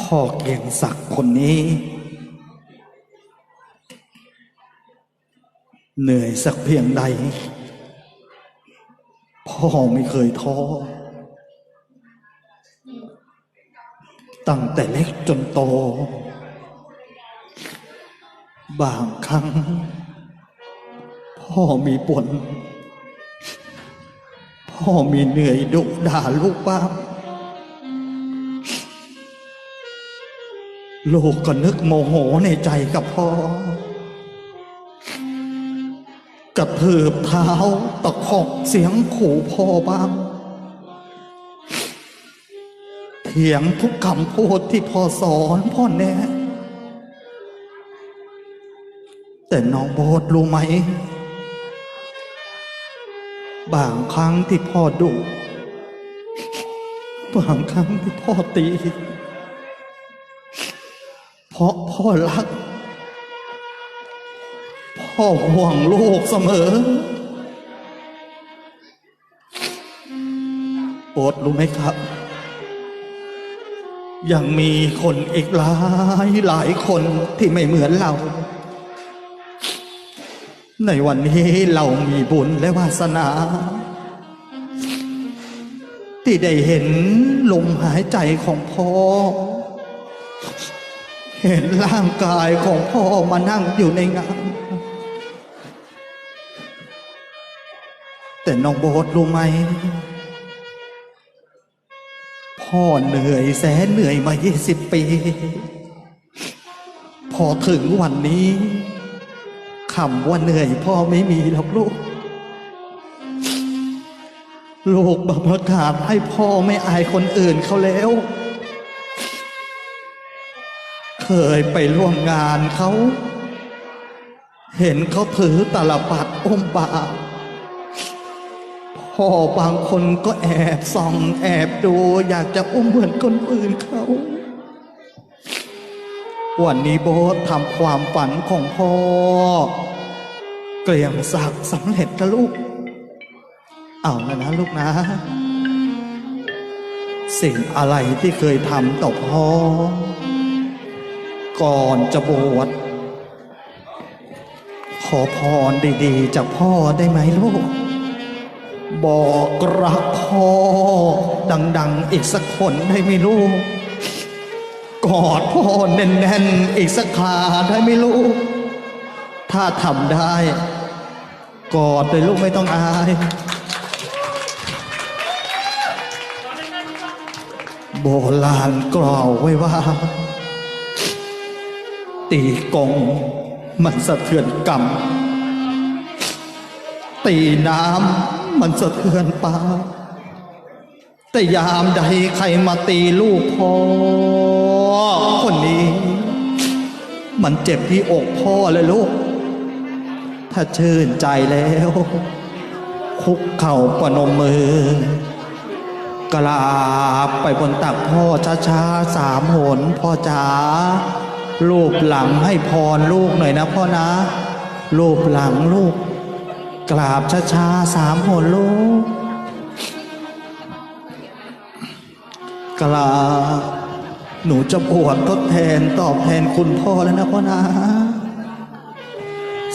พ่อเกียงศักดิ์คนนี้ เหนื่อยสักเพียงใด พ่อไม่เคยท้อ ตั้งแต่เล็กจนโต บางครั้ง พ่อมีปนพ่อมีเหนื่อยดุด่าลูกบ้าง ลูกก็นึกโมโหในใจกับพ่อ กระทืบเท้าตะคอกเสียงขู่พ่อบ้าง เถียงทุกคำพูดที่พ่อสอนพ่อแน่แต่น้องโบทรู้ไหม บางครั้งที่พ่อดุ บางครั้งที่พ่อตี เพราะพ่อรัก พ่อห่วงลูกเสมอ โปรดรู้ไหมครับ ยังมีคนอีกหลายหลายคนที่ไม่เหมือนเรา ในวันนี้เรามีบุญและวาสนา ที่ได้เห็นลมหายใจของพ่อ เห็นร่างกายของพ่อมานั่งอยู่ในงาน แต่น้องโบทรู้ไหม พ่อเหนื่อยแสนเหนื่อยมา 20 ปี พอถึงวันนี้คำว่าเหนื่อยพ่อไม่มีหรอกลูก ลูกบัประกาศให้พ่อไม่อายคนอื่นเขาแล้ว เคยไปร่วมงานเขา เห็นเขาถือตลปัดอมบาพ่อบางคนก็แอบส่องแอบดู อยากจะอุ้มเหมือนคนอื่นเขาวันนี้โบททำความฝันของพ่อ เกลียงศักดิ์สำเร็จนะลูก เอาแล้วนะลูกนะ สิ่งอะไรที่เคยทำต่อพ่อ ก่อนจะบวชขอพรดีๆ จากพ่อได้ไหมลูก บอกรักพ่อ ดัง ๆ อีกสักคนได้ไหมลูก กอดพ่อแน่น ๆ อีกสักคราได้ไหมลูก ถ้าทำได้ กอดเลยลูกไม่ต้องอาย โบราณกล่าวไว้ว่า ตีกง มันสะเทือนกรรมตีน้ำมันสะเทือนปาแต่ยามใดใครมาตีลูกพ่อคนนี้ มันเจ็บที่อกพ่อเลยลูก ถ้าชื่นใจแล้ว คุกเข่าประนมมือกราบไปบนตักพ่อช้าๆสามหนพ่อจ๋า ลูบหลังให้พรลูกหน่อยนะพ่อนะลูบหลังลูก กราบช้าๆสามหนลูก กราบหนูจะบวชทดแทนตอบแทนคุณพ่อแล้วนะพ่อนะ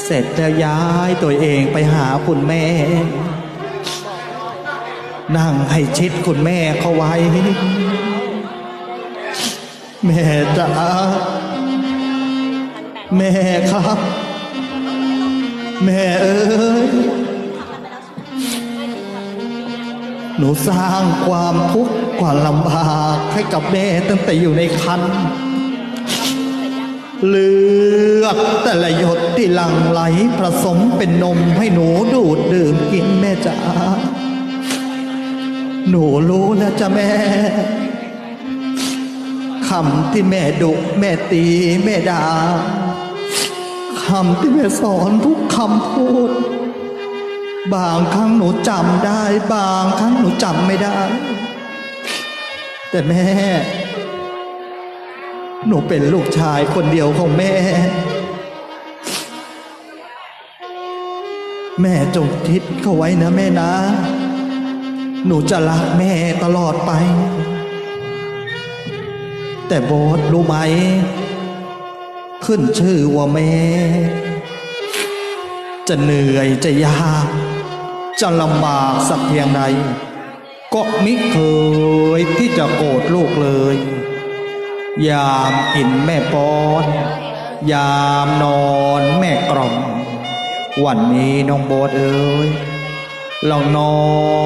เสร็จแล้วย้ายตัวเองไปหาคุณแม่ นั่งให้ชิดคุณแม่เขาไว้ แม่จ๋า แม่ครับ แม่เอ้ยหนูสร้างความทุกข์ความลำบากให้กับแม่ตั้งแต่อยู่ในคันเลือดแต่ละหยดที่หลั่งไหลผสมเป็นนมให้หนูดูดดื่มกินแม่จ๋าหนูรู้แล้วจ้ะแม่คำที่แม่ดุแม่ตี แม่ด่า คำที่แม่สอนทุกคำพูด บางครั้งหนูจำได้ บางครั้งหนูจำไม่ได้ แต่แม่ หนูเป็นลูกชายคนเดียวของแม่ แม่จงคิดเข้าไว้นะแม่นะ หนูจะรักแม่ตลอดไป แต่โบสรู้ไหม ขึ้นชื่อว่าแม่จะเหนื่อยจะยาก จะลำบากสักเพียงใด ก็มิเคยที่จะโกรธลูกเลย ยามกินแม่ป้อน ยามนอนแม่กล่อมวันนี้น้องโบสเอ้ยลองนอน